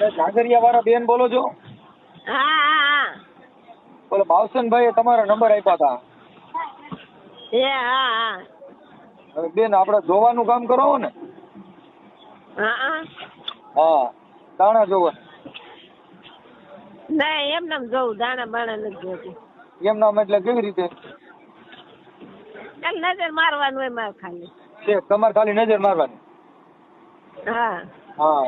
નાગરિયા વાળા બેન બોલો છો? હા હા બોલો ભાવસનભાઈએ તમારા નંબર આપ્યા હતા એ હા હા. બેન આપણે જોવાનું કામ કરો ને. હા હા. હા દાણા જોવા. ના એમ નામ જોઉં દાણા બાણા નથી જોતી. એમ નામ એટલે કેવી રીતે? નજર મારવાનું હોય મારે ખાલી. તમારે ખાલી નજર મારવાની? હા. હા.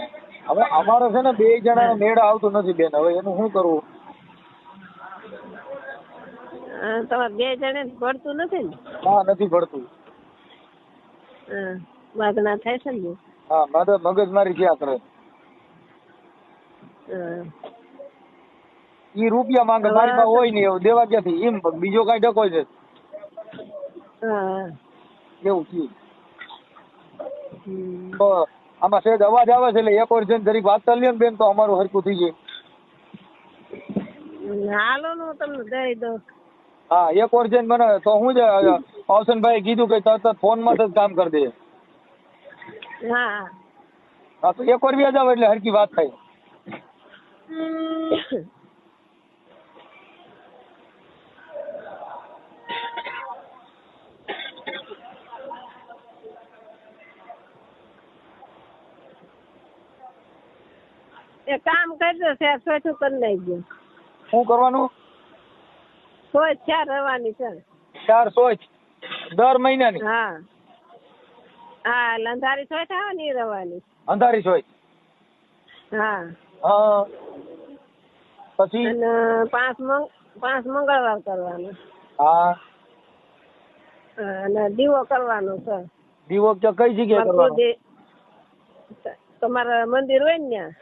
હવે અમારે છે ને બે જણા મેળ આવતો નથી બેન. હવે એનું શું કરવું? તમારે બે જણે ભરતું નથી ને? હા નથી ભરતું વાગના થાય છે ને હા મારે મગજમારી ક્યાં કરે ઈ રૂપિયા માંગે મારી પાસે હોય નહીં એવું. દેવા ક્યાંથી એમ બીજો કઈ ડકો છે. એવું થયું. આમાં સહેજ અવાજ આવે છે એટલે એક વાર જઈને જરીક વાત કરી લ્યો ને બેન તો અમારું હરકું થઈ જાય. હાલો હું તમને દઈ દઉં. હા એક વાર જઈને મને તો હું જ પાવસનભાઈ કીધું કે તરત ફોન ફોનમાં જ કામ કરી દે. હા. હા તો એક વાર વ્યાજ આવે એટલે હરકી વાત થાય. એ કામ કરજો સાહેબ સોચું કરી નાખજો. શું કરવાનું? સોચ ચાર રવાની સર ચાર સોચ દર મહિનાની? હા. હા અંધારી સોચ આવે ને એ રવાની. અંધારી સોચ હા. હા. પછી? પાંચ મંગ પાંચ મંગળવાર કરવાનું. હા. અને દીવો કરવાનો છે. દીવો કઈ જગ્યાએ કરવાનો? તમારા મંદિર હોય ને ત્યાં?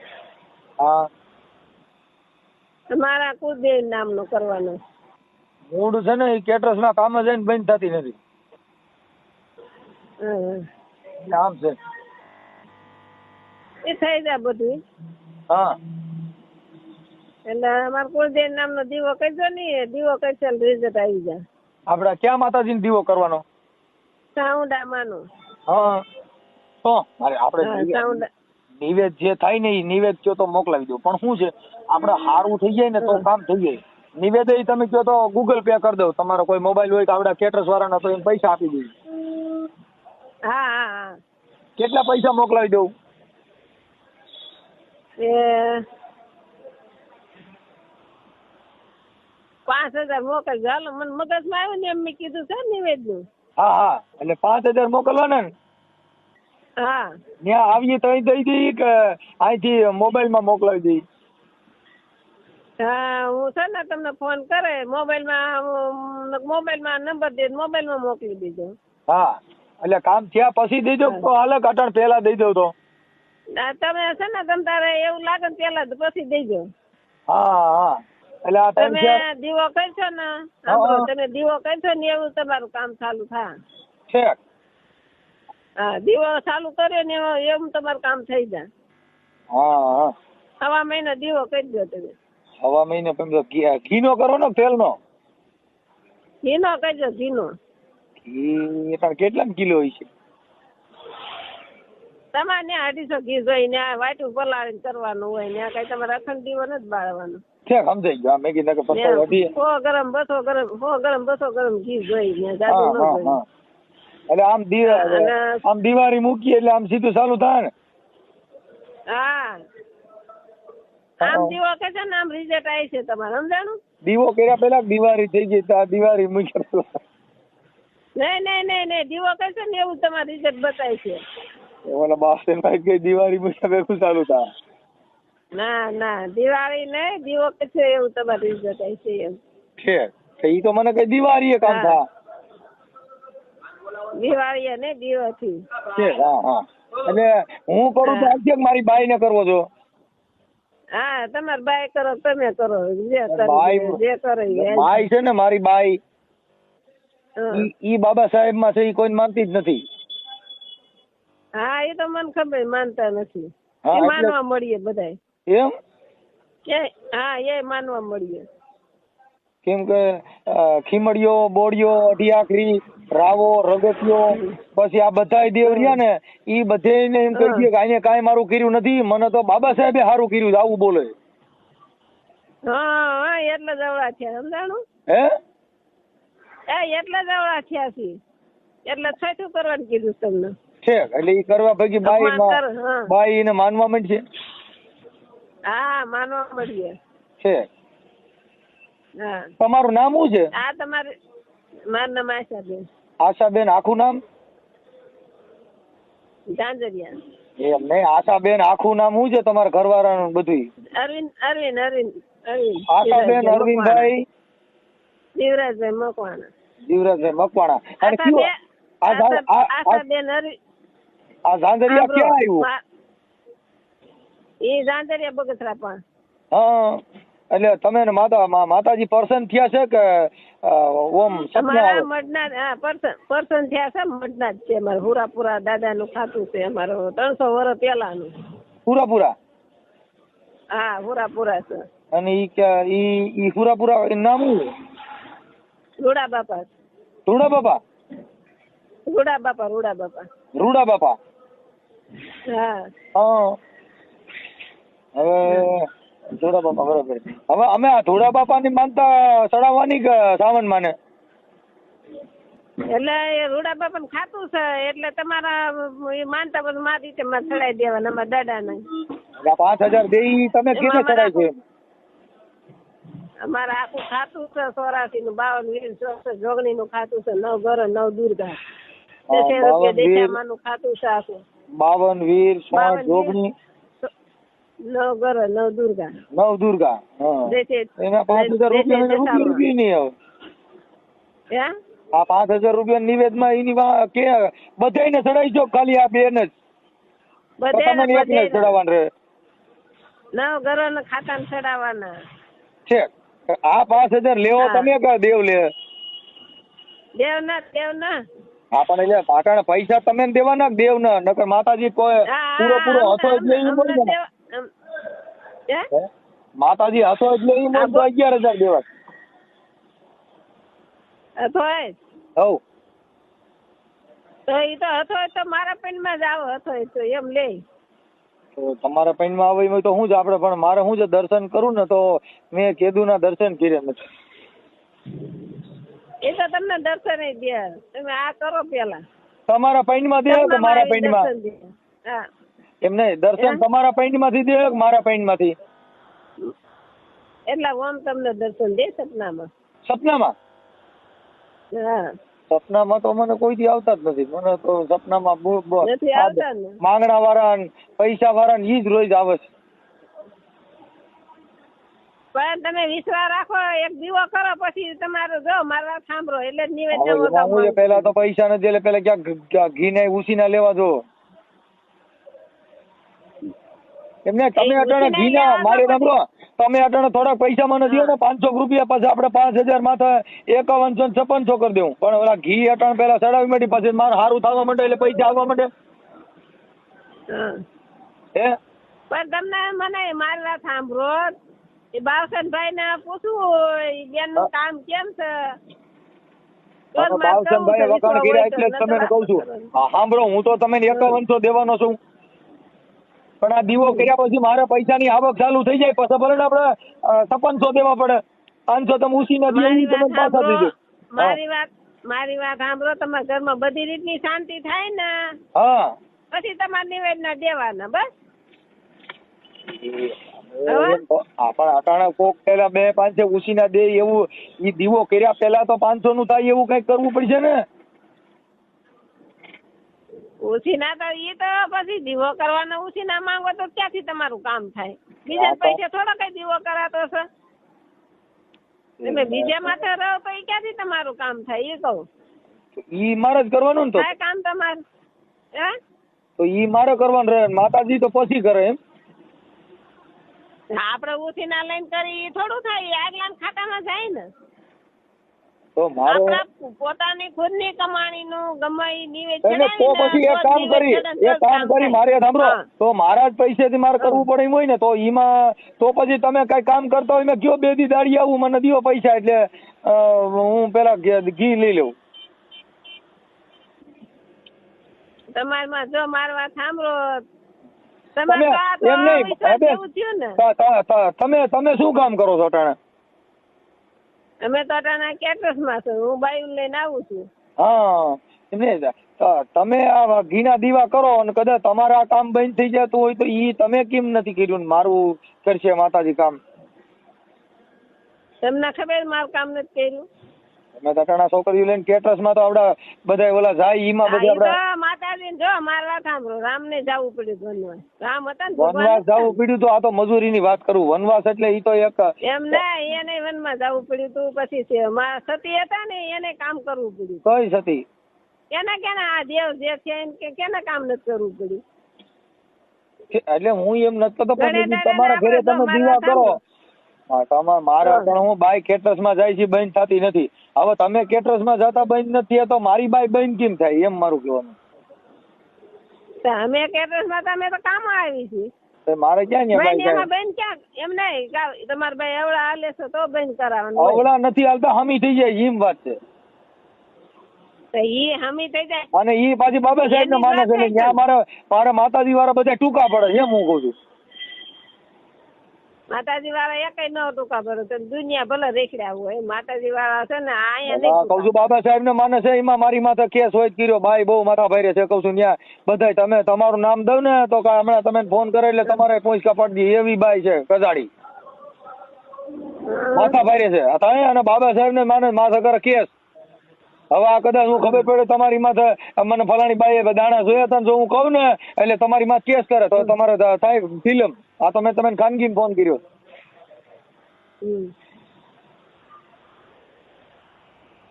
હા. તમારા કુદેવ નામનો કરવાનો. મૂળ છે ને એ કેટરસ ના કામ જ એને બંધ થતી નથી. આમ છે. એ થઈ જાય બધું. હા. એટલે અમારા કુળદેવ નામનો દીવો કરજો ને દીવો કરશો રિઝલ્ટ આવી જાય. આપણે ક્યાં માતાજીને દીવો કરવાનો? સાઉન્ડા માનો હા. તો મારે આપણે સાઉન્ડા નિવેદ જે થાય ને એ નિવેદ કયો તો મોકલાવી દો. પણ શું છે? આપણે સારું થઈ જાય ને તો. કામ થઈ જાય. નિવેદ એ તમે કયો તો ગૂગલ પે કરી દો. તમારો કોઈ મોબાઈલ હોય કે આપડા કેટરસ વાળાના તો એમ પૈસા આપી દઈએ કેટલા પૈસા મોકલાવી દઉં? પાંચ હજાર મોકલજો. હાલો મને મગજમાં આવ્યું ને એમ મેં કીધું છે નિવેદનું. હા હા. એટલે પાંચ હજાર મોકલવાના ને? હા. ત્યાં આવીએ તો દઈ દઈએ કે અહીંથી મોબાઈલમાં મોકલાવી દઈએ? હા હું છે ને તમને ફોન કરે મોબાઈલમાં મોબાઈલમાં નંબર દે મોબાઈલમાં મોકલી દેજો. હા એટલે કામ થયા પછી દેજો તો હાલે અટાણ પહેલા દઈ દઉં તો તમે છે ને તમ તારે એવું લાગે ને પેલા પછી દેજો. હા હા. એટલે આ તમે દીવો કરશો ને તમે દીવો કરશો ને એવું તમારું કામ ચાલુ થાય છે હા દીવો ચાલુ કર્યો ને એમ તમારું કામ થઈ જાય. હા હા. હવા મહિનો દીવો કરજો તમે. હવા મહિને પણ ઘીનો કરો ને તેલનો ઘીનો કરજો ઘીનો. ઘી તાર કેટલા કિલો હોય છે? તમારે ત્યાં અઢીસો ઘી જોઈ ને વાટું પલાળીને કરવાનું હોય ને કઈ તમારે અખંડ દીવો નથી બાળવાનો. છે સમજાઈ ગયો? મેં કીધું કે પચાસ ને અઢી સો ગરમ બસો ગરમ સો ગરમ બસો ગરમ ઘી જોઈ ને જાદુ ન જોઈ એટલે આમ આમ દિવાળી મૂકીએ એટલે આમ સીધું ચાલુ થાય ને. હા. આમ દીવો કરજો ને આમ રિઝલ્ટ આવી છે તમારે સમજાણું? દીવો કર્યા પેલા દિવાળી થઈ ગઈ તો દિવાળી મૂકી નહીં નહીં નહીં નહીં દીવો કરશો ને એવું તમારે રિઝલ્ટ બતાય છે. ઓલા બાસે ભાઈ દિવાળી મૂક્યા ભેગું ચાલુ થાય? ના ના દિવાળી નહીં દીવો છે એવું તમારે રિઝલ્ટ આવી છે એમ. છે. તો ઈ તો મને કઈ દિવાળી કામ થાય. દિવાળી ને દીવાથી છે હા હા. એટલે હું કરું તો. આજે મારી બાઈ ને કરવો છો? હા તમારી બાઈ કરો તમે કરો. જે બાઈ- જે કરો એ. બાઈ છે ને મારી બાઈ. ઈ બાબા સાહેબમાં છે ઈ કોઈ માનતી જ નથી. હા એ તો મને ખબર માનતા નથી. માનવા મળીએ બધાય. એમ? કે હા એ માનવા મળીએ. કેમ કે ખીમડીઓ ખીમડીયો અઢિયાખરી રાવો રગતિયો પછી આ બધા દેવ રહ્યા ને એ બધે એમ કહી દે કે આને કાંઈ મારું કર્યું નથી મને તો બાબા સાહેબે સારું કર્યું આવું બોલે. હા હા એટલે જ અવળા સમજાણું? હે? એ એટલે જવડા થયા છે. એટલે છઠ્ઠું કરવાનું કીધું તમને. છે એટલે કરવા ભેગી બાઈ બાઈ એને માનવા માંડશે. હા માનવા મળીએ છે. તમારું નામ શું છે? આ તમારે મારું નામ આશાબેન. આશાબેન આખું નામ? ઝાંઝરિયા એમ નહીં આશાબેન આખું નામ શું છે તમારા ઘરવાળાનું બધું અરવિંદ અરવિંદ અરવિંદ અરવિંદ. આશાબેન અરવિંદભાઈ? મકવાણા. જીવરાજભાઈ મકવાણા. અને કયું આ ઝા- આ- આ- આશાબેન અરવિંદ. આ ઝાંઝરિયા ક્યાં આવ્યું? એ ઝાંઝરિયા બગસરા પણ. હા. એટલે તમે ને માતા માતાજી પર્સન થયા છે કે ઓમ તમારા મઢના હા પર્સન પર્સન થયા છે મઢના જ છે અમારે હુરાપુરા દાદાનું ખાતું છે અમારું ત્રણસો વર્ષ પહેલાનું. પૂરા પૂરા હા હુરાપુરા છે. અને ઈ કે ઈ ઈ પૂરા પૂરા નામ શું? રૂડા બાપા. રૂડા બાપા? રૂડા બાપા રૂડા બાપા. રૂડા બાપા? હા. હા. ધોળા બાપા બરોબર. હવે અમે આ ધોળા બાપાની માનતા ચડાવવાની સાવન માને? એટલે એ રૂડા બાપા ખાતું છે એટલે તમારા માનતા બધું મારી રીતે માં દેવાના અમારા દાદાને. ને પાંચ હજાર દે તમે કેટલા ચડાય છે અમારે આખું ખાતું છે ચોરાસી નું બાવન વીર ચોસઠ જોગણી નું ખાતું છે નવ ઘર નવ દુર્ગા. દસે બાવન રૂપિયા વીર. દેશામાં નું ખાતું છે આખું. બાવન વીર સોળ જોગણી. નવ નવ દુર્ગા નવ દુર્ગા એના પાંચ હજાર રૂપિયા રૂપિયા રૂપિયા નહીં આવે. આ પાંચ હજાર રૂપિયા નિવેદમાં એની વા- કે બધાયને ચડાઈ જો ખાલી આ બેન જ. તમને એકને જ ચડાવવાનું રહે. નવ ઘરો ને ખાતા ને ચડાવવાના. છે આ પાંચ હજાર લેવો તમે કે દેવ લે? દેવ ના દેવ ના. એટલે પૈસા તમે દેવાના દેવ ના? નકર માતાજી કોઈ પૂરો પૂરો હતો અમને મળે ને દેવ- અમ, હે? હે? માતાજી હતો એટલે એ મળે તો અગિયાર હજાર દેવા. અથોય હવ. તો એ તો હતો તો મારા પેનમાં જ આવો હતો તો એમ લે. તો તમારા પૈનમાં આવે એમાં તો હું જ આપણે પણ મારે હું જ દર્શન કરું ને તો મેં કેદુના દર્શન કર્યા નથી. એ તો તમને દર્શન દે. તમે આ કરો પેલા. તમારા પૈનમાં દે તમને મારા દે. હા. એમ નહીં દર્શન તમારા તમારા માંથી દે મારા મારા માંથી એટલે ઓમ તમને દર્શન દે સપનામાં? સપનામાં? હા. સપનામાં તો મને કોઈથી આવતા જ નથી. મને તો સપનામાં નથી આવતા માંગણા વાળા પૈસા વાળા ને ઈ જ રોજ આવે છે. પણ તમે વિશ્વાસ રાખો એક દીવો કરો પછી તમારો જો મારા સાંભળો એટલે જ નિવેદન પેલા તો પૈસા નથી એટલે પેલા ક્યાંક ઘી ને ઉસીના લેવા જો. એમને તમે અટાણે ઉસીના ઘી ના લેવા મારે સાંભળો તમે અટાણે થોડા પૈસા મને દો ને પાંચસો રૂપિયા પછી આપણે પાંચ હજાર માથે એકાવનસો ને છપ્પનસો કરી દેવું. પણ ઓલા ઘી અટાણ પેલા ચડાવી માંડી પછી મારે સારું થવા માંડે એટલે પૈસા આવવા માંડે. હે. પણ તમને મને મારી વાત સાંભળો. એ બાવસનભાઈ ને પૂછવું બેનનું કામ કેમ છે. બાવસનભાઈએ વખાણ કર્યા એટલે જ તમે કહું છું. સાંભળો હું તો તમને એકાવનસો દેવાનો છું. પણ આ દીવો કર્યા પછી મારે પૈસાની આવક ચાલુ થઈ જાય. પછી ભલે આપણે સપનસો દેવા પડે. પાંચસો તમે ઉસી નથી મારી તમે વાત પાછા સાંભળો. દીધો. મારી વાત મારી વાત સાંભળો. તમારા ઘરમાં બધી રીતની શાંતિ થાય ને? હા. પછી તમારે નિવેદન દેવાના બસ. આપણ અટાણા કોક પેલા બે પાંચે ઉસીના દે એવું ઈ દીવો કર્યા પેલા તો પાંચસો નું થાય એવું કંઈક કરવું પડશે ને? ઓછી ના તો એ તો પછી દીવો કરવાનો ઉછીના માંગો તો ક્યાંથી તમારું કામ થાય? બીજા પૈસા થોડો કઈ દીવો કરાતો છે તમે બીજા માથે રહો તો એ ક્યાંથી તમારું કામ થાય એ કહું. ઈ મારે જ કરવાનું ને તો? થાય કામ તમારું. હે? તો ઈ મારે કરવાનું રહે માતાજી તો પછી કરે એમ? આપણે ઉછીના લઈને કરી થોડું થાય આગલા ખાતામાં જાય ને. તો મારો પોતાની ખુદની કમાણીનું ગમે ઈ નીવે તો પછી એક કામ કરી એક કામ કરી મારે સાંભળો તો મારા જ પૈસેથી મારે કરવું પડે એમ હોય ને તો એમાં તો પછી તમે કઈ કામ કરતા હોય મેં કયો બે દી દાડી આવું મને દિયો પૈસા એટલે હું પેલા ઘી લઈ લઉં. તમારમાં જો મારી વાત સાંભળો તમે એમ નહીં તમે તમે શું કામ કરો છો અટાણે? અમે તો અટાણા કેટરસમાં છું હું બાયું લઈને આવું છું. હા એમ તમે આ ઘીના દીવા કરો અને કદાચ તમારા કામ બંધ થઈ જતું હોય તો ઈ તમે કેમ નથી કર્યું મારું કરશે માતાજી કામ? તમને ખબર મારું કામ નથી કર્યું? તમે તટાણા છોકરીઓ લઈને કેટરસમાં તો આપડા બધા ઓલા જાય ઈમાં બધા આપડા જો મારી વાત સાંભળો રામને જવું પડ્યું વનવાસ. રામ હતા ને વનવાસ જવું પડ્યું તો આ તો મજૂરીની વાત કરું. વનવાસ એટલે ઈ તો એક એમ ના એને વનમાં જવું પડ્યું તું પછી મારા સતી હતા ને એને કામ કરવું પડ્યું. કઈ સતી? કેના કેના આ દેવ જે છે એને કે કેના કામ નથી કરવું પડ્યું? એટલે હું એમ નથી કરતો પણ તમારા ઘરે તમે દીવા કરો. તમારે મારે પણ હું બાઈ કેટરસમાં જાય છે બંધ થતી નથી. હવે તમે કેટરસમાં જતા બંધ નથી તો મારી બાઈ બંધ કેમ થાય? એમ મારું કહેવાનું. અમે કેટરસમાં તો અમે તો કામ આવી છીએ. મારે ક્યાં એમાં બેન ક્યાં? એમ નહીં તમારા ભાઈ એવડા હાલે છે તો બેન કરાવવાનું. અવળા નથી હાલતા હમી થઈ જાય એમ વાત છે. તો ઈ હમી થઈ જાય. અને ઈ પાછી બાબા સાહેબ ને માને છે મારે મારા માતાજી વાળા બધા ટૂંકા પડે એમ હું કહું છું. માતાજી વાળા એ ન ટૂંકા ભરો તો દુનિયા ભલે રેખડ્યા હોય માતાજી વાળા છે ને અહીંયા કઉ છું બાબા સાહેબ ને માને છે એમાં મારી માથે કેસ હોય કર્યો. ભાઈ બહુ માથા ભાઈ છે કઉ છું ત્યાં બધાય તમે તમારું નામ દઉં ને તો હમણાં તમે ફોન કરે એટલે તમારે પોઈસ કપાટ દી. એવી બાઈ છે કજાડી. માથા ભારે છે. અને બાબા સાહેબ ને માને માથા કરે કેસ. હવે આ કદાચ હું ખબર પડે તમારી માથે મને ફલાણી બાઈએ દાણા જોયા હતા જો હું કહું ને એટલે તમારી માથે કેસ કરે તો તમારે થાય ફિલ્મ. આ તો મેં તમને ખાનગી ફોન કર્યો.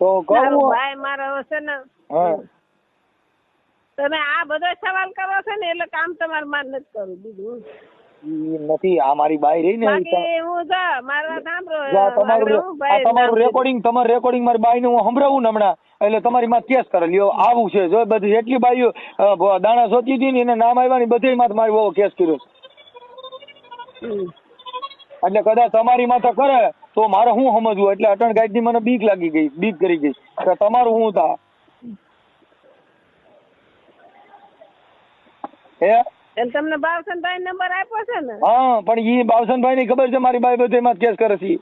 તો કહું. ભાઈ મારા છે ને તમે આ બધો સવાલ કરો છો ને એટલે કામ તમારે માર નથી કરું બીજું નથી આ મારી બાઈ રહી ને તમારું રેકોર્ડિંગ તમારું રેકોર્ડિંગ મારી બાઈને હું સંભળાવું ને હમણાં. એટલે તમારી માં કેસ કરે લ્યો આવું છે. જો બધી એટલી બાઈઓ દાણા સોચી હતી ને એને નામ આવ્યા ને બધી માં મારી બહુ કેસ કર્યો એટલે કદાચ તમારી માથે કરે તો મારે શું સમજવું? એટલે અટણ ગાઈડની મને બીક લાગી ગઈ બીક કરી ગઈ. કે તમારું શું થા? હે? તમને બાવસનભાઈ નંબર આપ્યો છે ને? હા પણ ઈ બાવસનભાઈ ની ખબર છે મારી બાઈ બધે માં કેસ કરે છે.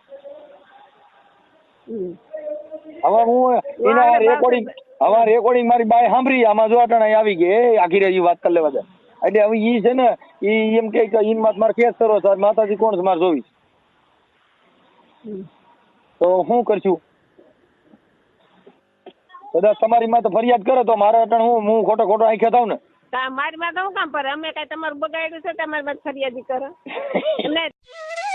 હવે હું એના રેકોર્ડિંગ હવે રેકોર્ડિંગ મારી બાય સાંભળી આમાં જો અટાણે આવી ગઈ એ આખી વાત કરી લેવા દે. એટલે હવે ઈ છે ને ઈ એમ કે ઈન માત માર કેસ કરો સર માતાજી કોણ છે મારે જોવી. તો શું કરશું? કદાચ તમારી માથે ફરિયાદ કરે તો મારે અટણ હું હું ખોટો ખોટો આંખે થાવ ને. મારી માં તો હું કામ પર અમે કઈ તમારું બગાડ્યું છે તમારી માં ફરિયાદી કરો?